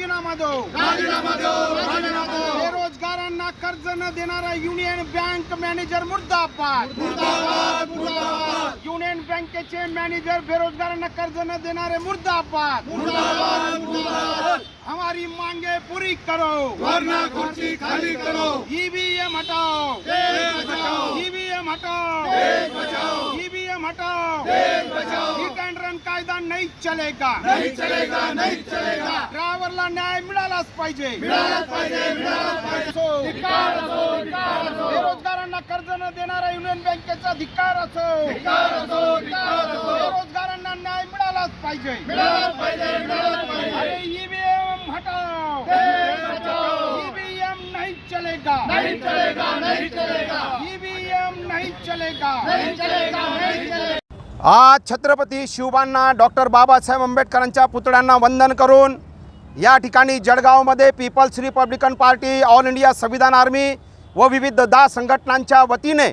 राजीनामा दो राजीनामा दो राजीनामा दो बेरोजगारांना कर्ज न देणारा युनियन बँक मॅनेजर मुर्दाबाद. मुर्दाबाद मुर्दाबाद. युनियन बँकेचे मॅनेजर बेरोजगारांना कर्ज न देणारे मुर्दाबाद. मुर्दाबाद मुर्दाबाद. हमारी मांगे पूरी करो. वरना कुर्सी खाली करो. ईवीएम हटाओ. देश बचाओ. ईवीएम हटाओ. देश बचाओ. ईवीएम हटाओ. देश बचाओ. हिट अँड रन कायदा नाही चलेगा. नहीं चलेगा नहीं चलेगा. ड्रायव्हरला न्याय मिळालाच पाहिजे. मिळालाच पाहिजे मिळालाच पाहिजे. असो. धिक्कार असो धिक्कार असो. बेरोजगारांना कर्ज न देणारा युनियन बँकेचा धिक्कार असो. बेरोजगारांना न्याय मिळालाच पाहिजे. मिळालाच पाहिजे मिळालाच पाहिजे. अरे ईवीएम हटाओ. देश बचाओ ईवीएम नहीं चलेगा. नहीं चलेगा नहीं चलेगा. ईवीएम नहीं चलेगा. नहीं चलेगा नहीं चलेगा. आज छत्रपती शिवबांना डॉक्टर बाबासाहेब आंबेडकरांच्या पुतळ्यांना वंदन करून या ठिकाणी जळगावमध्ये peoples republican party all India संविधान आर्मी व विविध दहा संघटनांच्या वतीने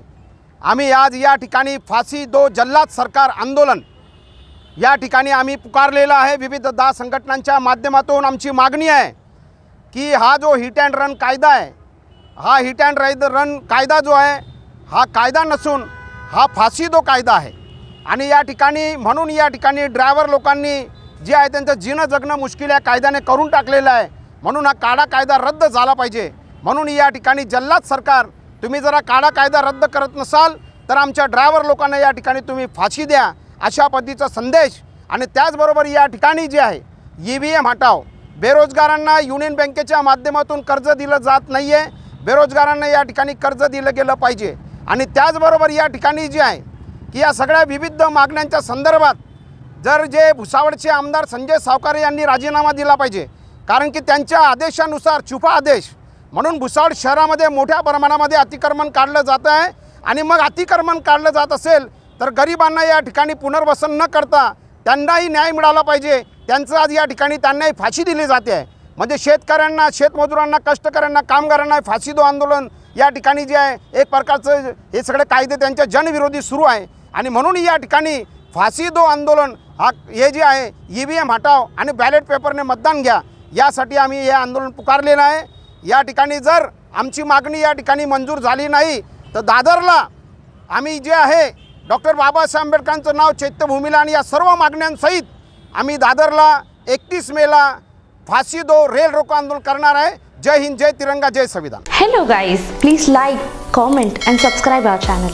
आम्ही आज या ठिकाणी फाशी दो जल्लाद सरकार आंदोलन या ठिकाणी आम्ही पुकारलेलं आहे. विविध दहा संघटनांच्या माध्यमातून आमची मागणी आहे की हा जो हिट अँड रन कायदा आहे हा हिट अँड राईड रन कायदा जो आहे हा कायदा नसून हा फाशी दो कायदा आहे. आणि या ठिकाणी म्हणून या ठिकाणी ड्रायव्हर लोकांनी जे आहे त्यांचं जीणं जगणं मुश्किल या कायद्याने करून टाकलेलं आहे. म्हणून हा काळा कायदा रद्द झाला पाहिजे. म्हणून या ठिकाणी जल्लाद सरकार तुम्ही जरा काळा कायदा रद्द करत नसाल तर आमच्या ड्रायव्हर लोकांना या ठिकाणी तुम्ही फाशी द्या अशा पद्धतीचा संदेश. आणि त्याचबरोबर या ठिकाणी जे आहे ई व्ही एम हटाव बेरोजगारांना युनियन बँकेच्या माध्यमातून कर्ज दिलं जात नाही आहे बेरोजगारांना या ठिकाणी कर्ज दिलं गेलं पाहिजे. आणि त्याचबरोबर या ठिकाणी जे आहे की या सगळ्या विविध मागण्यांच्या संदर्भात जर जे भुसावळचे आमदार संजय सावकारे यांनी राजीनामा दिला पाहिजे कारण की त्यांच्या आदेशानुसार छुपा आदेश. म्हणून भुसावळ शहरामध्ये मोठ्या प्रमाणामध्ये अतिक्रमण काढलं जात आहे आणि मग अतिक्रमण काढलं जात असेल तर गरिबांना या ठिकाणी पुनर्वसन न करता त्यांनाही न्याय मिळाला पाहिजे. त्यांचं आज या ठिकाणी त्यांनाही फाशी दिली जाते. आहे म्हणजे शेतकऱ्यांना शेतमजुरांना कष्टकऱ्यांना कामगारांना फाशी दो आंदोलन या ठिकाणी जे आहे एक प्रकारचं हे सगळे कायदे त्यांच्या जनविरोधी सुरू आहे. आणि म्हणून या ठिकाणी फाशी दो आंदोलन हा हे जे आहे ई व्ही एम हटाव आणि बॅलेट पेपरने मतदान घ्या. यासाठी आम्ही हे आंदोलन पुकारलेलं आहे या ठिकाणी जर आमची मागणी या ठिकाणी मंजूर झाली नाही तर दादरला आम्ही जे आहे डॉक्टर बाबासाहेब आंबेडकरांचं नाव चैत्यभूमीला आणि या सर्व मागण्यांसहित आम्ही दादरला एकतीस मेला फाशी दो रेल रोको आंदोलन करणार आहे. जय हिंद जय तिरंगा जय संविधान. Hello guys please like comment and subscribe our channel